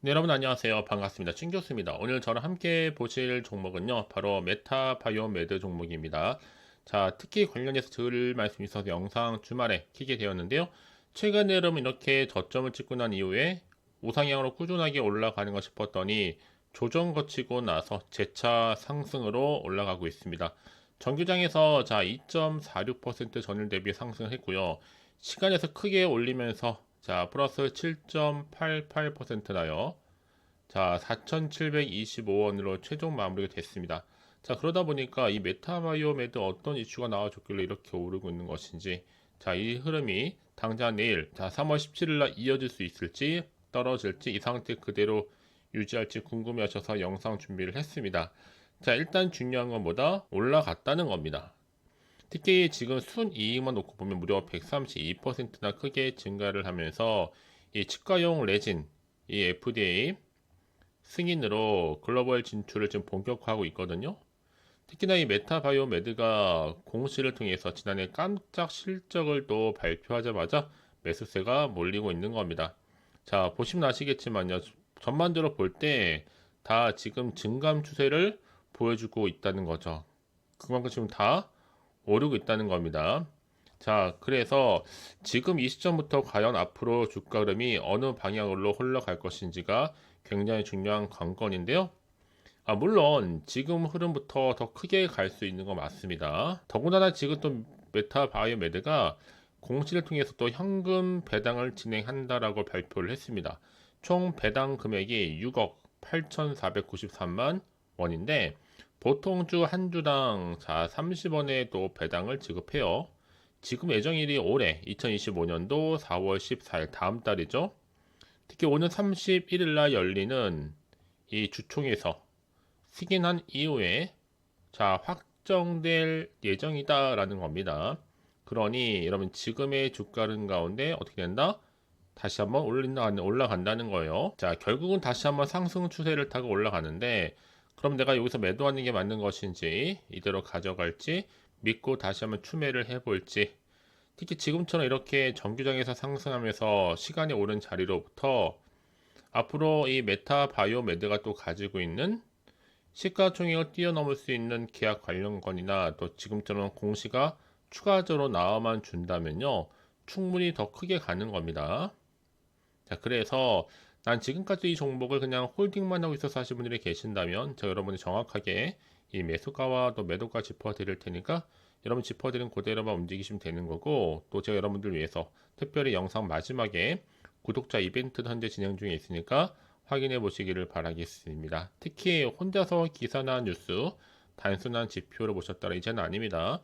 네, 여러분 안녕하세요. 반갑습니다. 찐교수입니다. 오늘 저랑 함께 보실 종목은요. 바로 메타바이오메드 종목입니다. 자, 특히 관련해서 드릴 말씀이 있어서 영상 주말에 키게 되었는데요. 최근에 여러분 이렇게 저점을 찍고 난 이후에 우상향으로 꾸준하게 올라가는 것 싶었더니 조정 거치고 나서 재차 상승으로 올라가고 있습니다. 정규장에서 자2.46% 전일 대비 상승을 했고요. 시간에서 크게 올리면서 자, 플러스 7.88% 나요. 자, 4,725원으로 최종 마무리가 됐습니다. 자, 그러다 보니까 이 메타바이오메드 어떤 이슈가 나와줬길래 이렇게 오르고 있는 것인지, 자, 이 흐름이 당장 내일, 자, 3월 17일 날 이어질 수 있을지, 떨어질지, 이 상태 그대로 유지할지 궁금해 하셔서 영상 준비를 했습니다. 자, 일단 중요한 건 뭐다? 올라갔다는 겁니다. 특히 지금 순이익만 놓고 보면 무려 132%나 크게 증가를 하면서 이 치과용 레진, 이 FDA 승인으로 글로벌 진출을 지금 본격화하고 있거든요. 특히나 이 메타바이오메드가 공시를 통해서 지난해 깜짝 실적을 또 발표하자마자 매수세가 몰리고 있는 겁니다. 자, 보시면 아시겠지만요. 전반적으로 볼 때 다 지금 증감 추세를 보여주고 있다는 거죠. 그만큼 지금 다 오르고 있다는 겁니다. 자, 그래서 지금 이 시점부터 과연 앞으로 주가 흐름이 어느 방향으로 흘러갈 것인지가 굉장히 중요한 관건인데요. 아, 물론 지금 흐름부터 더 크게 갈 수 있는 건 맞습니다. 더군다나 지금 또 메타 바이오메드가 공시를 통해서 또 현금 배당을 진행한다라고 발표를 했습니다. 총 배당 금액이 6억 8,493만 원인데 보통 주 한 주당 자 30원에 또 배당을 지급해요. 지금 예정일이 올해 2025년도 4월 14일 다음 달이죠. 특히 오는 31일 날 열리는 이 주총에서 승인한 이후에 자 확정될 예정이다라는 겁니다. 그러니 여러분 지금의 주가 는 가운데 어떻게 된다? 다시 한번 올린다 올라간다는 거예요. 자 결국은 다시 한번 상승 추세를 타고 올라가는데 그럼 내가 여기서 매도하는 게 맞는 것인지 이대로 가져갈지 믿고 다시 한번 추매를 해볼지 특히 지금처럼 이렇게 정규장에서 상승하면서 시간이 오른 자리로부터 앞으로 이 메타 바이오메드가 또 가지고 있는 시가총액을 뛰어넘을 수 있는 계약 관련건이나 또 지금처럼 공시가 추가적으로 나와만 준다면요 충분히 더 크게 가는 겁니다. 자 그래서 난 지금까지 이 종목을 그냥 홀딩만 하고 있어서 하신 분들이 계신다면 제가 여러분이 정확하게 이 매수가와 또 매도가 짚어드릴 테니까 여러분 짚어드린 그대로만 움직이시면 되는 거고 또 제가 여러분들 위해서 특별히 영상 마지막에 구독자 이벤트도 현재 진행 중에 있으니까 확인해 보시기를 바라겠습니다. 특히 혼자서 기사나 뉴스 단순한 지표를 보셨다라 이제는 아닙니다.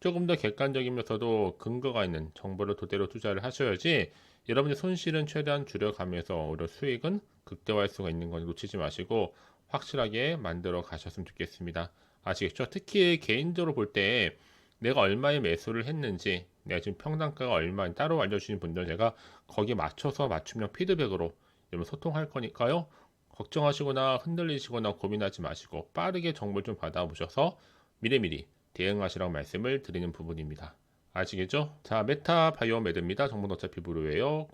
조금 더 객관적이면서도 근거가 있는 정보를 토대로 투자를 하셔야지 여러분의 손실은 최대한 줄여가면서 오히려 수익은 극대화할 수가 있는 건 놓치지 마시고 확실하게 만들어 가셨으면 좋겠습니다. 아시겠죠? 특히 개인적으로 볼 때 내가 얼마에 매수를 했는지 내가 지금 평단가가 얼마인 따로 알려주신 분들 제가 거기에 맞춰서 맞춤형 피드백으로 여러분 소통할 거니까요. 걱정하시거나 흔들리시거나 고민하지 마시고 빠르게 정보를 좀 받아보셔서 미리미리 대응하시라고 말씀을 드리는 부분입니다. 아시겠죠? 자, 메타 바이오메드입니다. 정보는 어차피 무료예요.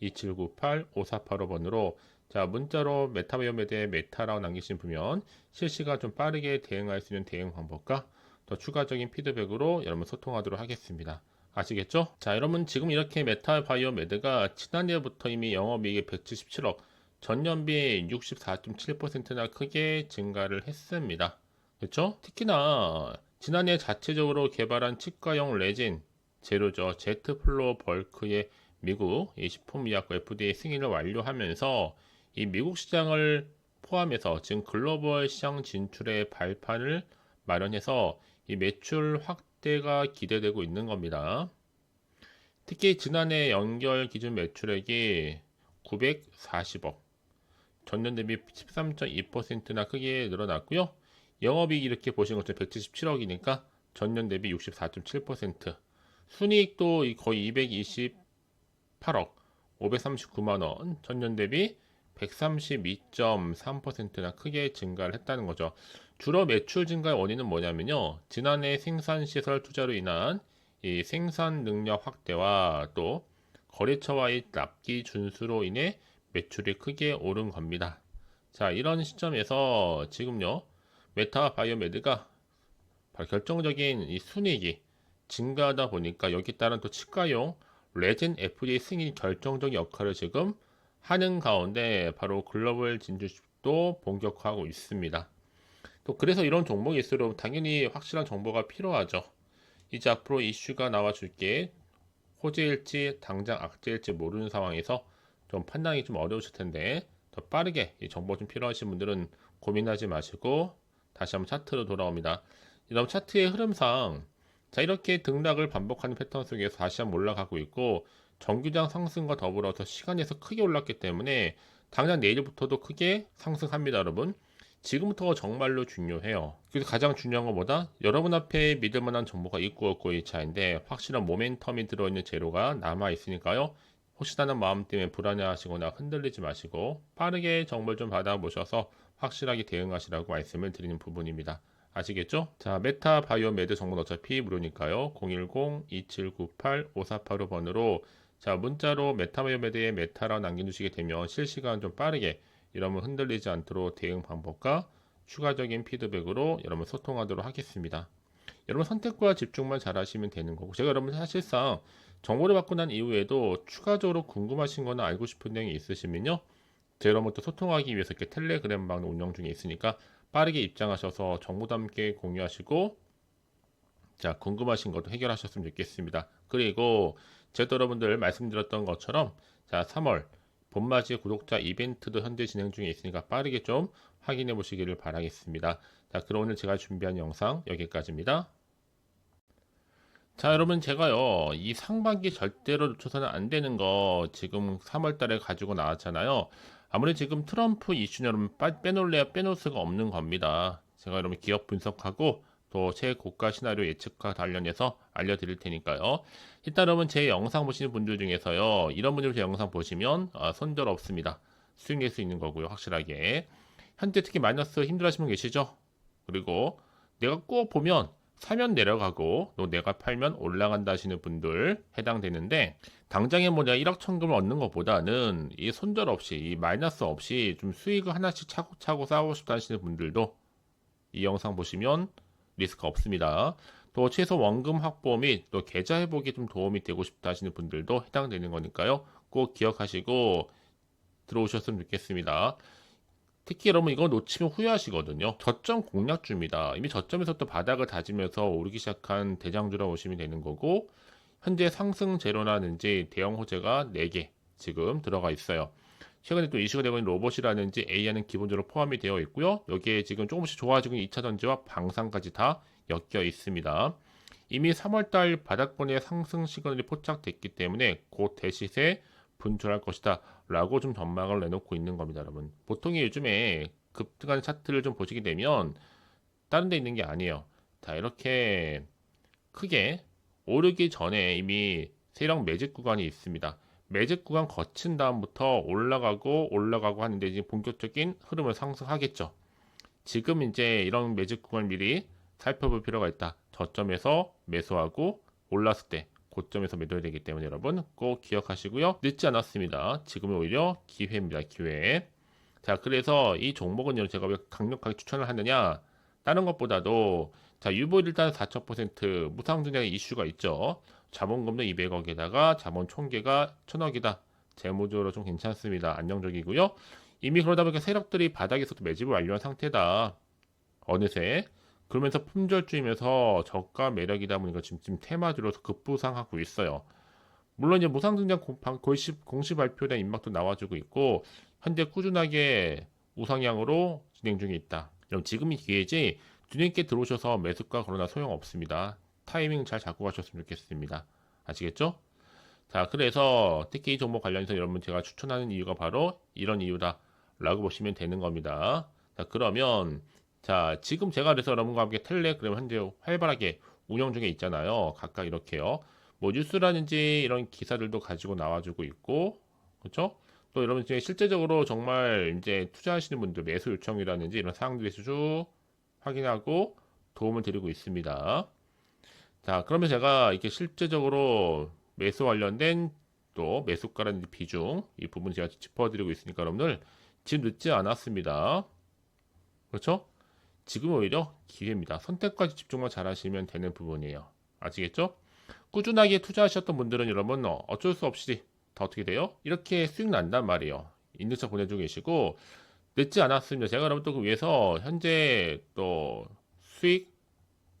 010-2798-5485번으로 자, 문자로 메타바이오메드의 메타라고 남기신 분면 실시간 좀 빠르게 대응할 수 있는 대응 방법과 더 추가적인 피드백으로 여러분 소통하도록 하겠습니다. 아시겠죠? 자, 여러분 지금 이렇게 메타바이오메드가 지난해부터 이미 영업이익이 177억, 전년비 64.7%나 크게 증가를 했습니다. 그렇죠? 특히나 지난해 자체적으로 개발한 치과용 레진 재료죠. 제트플로 벌크의 미국 이 식품의약과 FDA 승인을 완료하면서 이 미국 시장을 포함해서 지금 글로벌 시장 진출의 발판을 마련해서 이 매출 확대가 기대되고 있는 겁니다. 특히 지난해 연결 기준 매출액이 940억, 전년 대비 13.2%나 크게 늘어났고요. 영업이익 이렇게 보시는 것처럼 177억이니까 전년 대비 64.7% 순이익도 거의 228억 539만 원 전년 대비 132.3%나 크게 증가를 했다는 거죠. 주로 매출 증가의 원인은 뭐냐면요. 지난해 생산 시설 투자로 인한 이 생산 능력 확대와 또 거래처와의 납기 준수로 인해 매출이 크게 오른 겁니다. 자, 이런 시점에서 지금요, 메타 바이오메드가 바로 결정적인 이 순이익이 증가하다 보니까 여기 따른 또 치과용 레진 FDA 승인 결정적 역할을 지금 하는 가운데 바로 글로벌 진출도 본격화하고 있습니다. 또 그래서 이런 종목일수록 당연히 확실한 정보가 필요하죠. 이제 앞으로 이슈가 나와줄 게 호재일지 당장 악재일지 모르는 상황에서 좀 판단이 좀 어려우실 텐데 더 빠르게 이 정보 좀 필요하신 분들은 고민하지 마시고 다시 한번 차트로 돌아옵니다. 이런 차트의 흐름상 자 이렇게 등락을 반복하는 패턴 속에서 다시 한번 올라가고 있고 정규장 상승과 더불어서 시간에서 크게 올랐기 때문에 당장 내일부터도 크게 상승합니다 여러분. 지금부터가 정말로 중요해요. 그래서 가장 중요한 것보다? 여러분 앞에 믿을 만한 정보가 있고 없고 이 차인데 확실한 모멘텀이 들어있는 재료가 남아 있으니까요. 혹시나 는 마음 때문에 불안해하시거나 흔들리지 마시고 빠르게 정보를 좀 받아보셔서 확실하게 대응하시라고 말씀을 드리는 부분입니다 아시겠죠? 자, 메타 바이오 메드 정보는 어차피 무료니까요. 010-2798-5485번으로 자, 문자로 메타 바이오 메드에 메타라고 남겨주시게 되면 실시간 좀 빠르게 여러분 흔들리지 않도록 대응 방법과 추가적인 피드백으로 여러분 소통하도록 하겠습니다. 여러분 선택과 집중만 잘 하시면 되는 거고 제가 여러분 사실상 정보를 받고 난 이후에도 추가적으로 궁금하신 거나 알고 싶은 내용이 있으시면요. 제가 여러분또 소통하기 위해서 이렇게 텔레그램 방 운영 중에 있으니까 빠르게 입장하셔서 정보도 함께 공유하시고 자 궁금하신 것도 해결하셨으면 좋겠습니다. 그리고 제가 여러분들 말씀드렸던 것처럼 자 3월 봄맞이 구독자 이벤트도 현재 진행 중에 있으니까 빠르게 좀 확인해 보시기를 바라겠습니다. 자 그럼 오늘 제가 준비한 영상 여기까지입니다. 자 여러분 제가요 이 상반기 절대로 놓쳐서는 안 되는 거 지금 3월 달에 가지고 나왔잖아요 아무리 지금 트럼프 이슈는 빼놓을래야 빼놓을 수가 없는 겁니다. 제가 여러분 기업 분석하고 또 최고가 시나리오 예측과 관련해서 알려드릴 테니까요. 일단 여러분 제 영상 보시는 분들 중에서요. 이런 분들 제 영상 보시면 아, 손절 없습니다. 수익 낼 수 있는 거고요. 확실하게. 현재 특히 마이너스 힘들어하시는 분 계시죠? 그리고 내가 꼭 보면 사면 내려가고 또 내가 팔면 올라간다 하시는 분들 해당되는데 당장에 뭐 내가 1억 천금을 얻는 것보다는 이 손절 없이 이 마이너스 없이 좀 수익을 하나씩 차고차고 쌓고 싶다 하시는 분들도 이 영상 보시면 리스크 없습니다. 또 최소 원금 확보 및 또 계좌 회복에 좀 도움이 되고 싶다 하시는 분들도 해당되는 거니까요. 꼭 기억하시고 들어오셨으면 좋겠습니다. 특히 여러분 이거 놓치면 후회하시거든요. 저점 공략주입니다. 이미 저점에서부터 바닥을 다지면서 오르기 시작한 대장주라 보시면 되는 거고 현재 상승 재료라든지 대형 호재가 4개 지금 들어가 있어요. 최근에 또 이슈가 되고 있는 로봇이라든지 AI는 기본적으로 포함이 되어 있고요. 여기에 지금 조금씩 좋아지고 있는 2차 전지와 방산까지 다 엮여 있습니다. 이미 3월달 바닥권의 상승 시그널이 포착됐기 때문에 곧 대시세 분출할 것이다 라고 좀 전망을 내놓고 있는 겁니다 여러분. 보통이 요즘에 급등하는 차트를 좀 보시게 되면 다른 데 있는 게 아니에요. 자 이렇게 크게 오르기 전에 이미 세력 매직 구간이 있습니다. 매직 구간 거친 다음부터 올라가고 올라가고 하는데 이제 본격적인 흐름을 상승하겠죠. 지금 이제 이런 매직 구간 미리 살펴볼 필요가 있다. 저점에서 매수하고 올랐을 때 고점에서 매도해야 되기 때문에 여러분 꼭 기억하시고요. 늦지 않았습니다. 지금은 오히려 기회입니다. 기회. 자, 그래서 이 종목은 제가 왜 강력하게 추천을 하느냐? 다른 것보다도 자, 유보 일단 4.0% 무상증자 이슈가 있죠. 자본금도 200억에다가 자본 총계가 1000억이다. 재무적으로 좀 괜찮습니다. 안정적이고요. 이미 그러다 보니까 세력들이 바닥에서도 매집을 완료한 상태다. 어느새 그러면서 품절주이면서 저가 매력이다 보니까 지금, 지금 테마주로서 급부상하고 있어요. 물론 이제 무상증자 공시, 공시 발표된 임박도 나와주고 있고 현재 꾸준하게 우상향으로 진행 중에 있다. 그럼 지금이 기회지 뒤늦게 들어오셔서 매수가 그러나 소용없습니다. 타이밍 잘 잡고 가셨으면 좋겠습니다. 아시겠죠? 자, 그래서 특히 이 종목 관련해서 여러분 제가 추천하는 이유가 바로 이런 이유다. 라고 보시면 되는 겁니다. 자, 그러면 자, 지금 제가 그래서 여러분과 함께 텔레그램 현재 활발하게 운영 중에 있잖아요. 각각 이렇게요. 뭐 뉴스라든지 이런 기사들도 가지고 나와주고 있고, 그렇죠? 또 여러분 중에 실제적으로 정말 이제 투자하시는 분들 매수 요청이라든지 이런 사항들에 쭉 확인하고 도움을 드리고 있습니다. 자, 그러면 제가 이렇게 실제적으로 매수 관련된 또 매수가라는 비중 이 부분 제가 짚어드리고 있으니까 여러분들 지금 늦지 않았습니다. 그렇죠? 지금 오히려 기회입니다. 선택까지 집중만 잘하시면 되는 부분이에요. 아시겠죠? 꾸준하게 투자하셨던 분들은 여러분 어, 어쩔 수 없이 다 어떻게 돼요? 이렇게 수익 난단 말이에요. 인증차 보내주고 계시고 늦지 않았습니다. 제가 여러분 또 그 위해서 현재 또 수익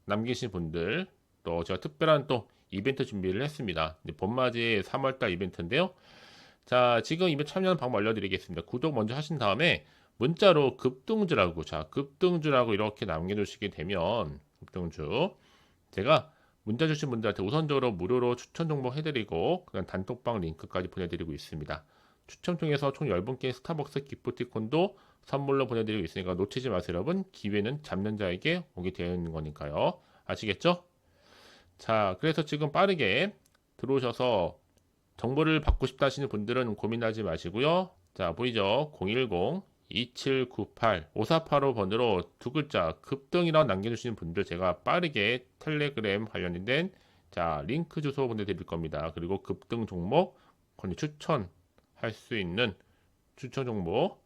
남기신 분들 또 제가 특별한 또 이벤트 준비를 했습니다. 이제 봄맞이 3월달 이벤트인데요. 자 지금 이벤트 참여하는 방법 알려드리겠습니다. 구독 먼저 하신 다음에 문자로 급등주라고 자 급등주라고 이렇게 남겨주시게 되면 급등주. 제가 문자 주신 분들한테 우선적으로 무료로 추천 정보 해드리고 그냥 단톡방 링크까지 보내드리고 있습니다. 추첨 통해서 총 10분께 스타벅스 기프티콘도 선물로 보내드리고 있으니까 놓치지 마세요 여러분. 기회는 잡는 자에게 오게 되어 있는 거니까요. 아시겠죠? 자 그래서 지금 빠르게 들어오셔서 정보를 받고 싶다 하시는 분들은 고민하지 마시고요. 자 보이죠? 010 2798 5485 번으로 두 글자 급등이라고 남겨주시는 분들 제가 빠르게 텔레그램 관련된 자 링크 주소 보내드릴 겁니다 그리고 급등 종목 권유 추천할 수 있는 추천 정보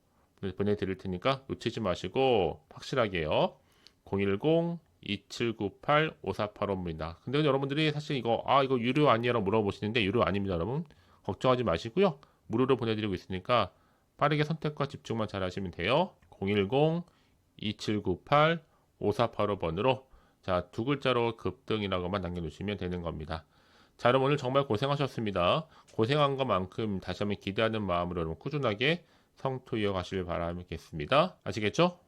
보내드릴 테니까 놓치지 마시고 확실하게요. 010-2798-5485입니다. 근데 여러분들이 사실 이거 아 이거 유료 아니냐고 물어보시는데 유료 아닙니다 여러분. 걱정하지 마시고요. 무료로 보내드리고 있으니까 빠르게 선택과 집중만 잘 하시면 돼요. 010-2798-5485번으로 자 두 글자로 급등이라고만 남겨놓으시면 되는 겁니다. 자 여러분 오늘 정말 고생하셨습니다. 고생한 것만큼 다시 한번 기대하는 마음으로 여러분 꾸준하게 성투 이어가시길 바라겠습니다. 아시겠죠?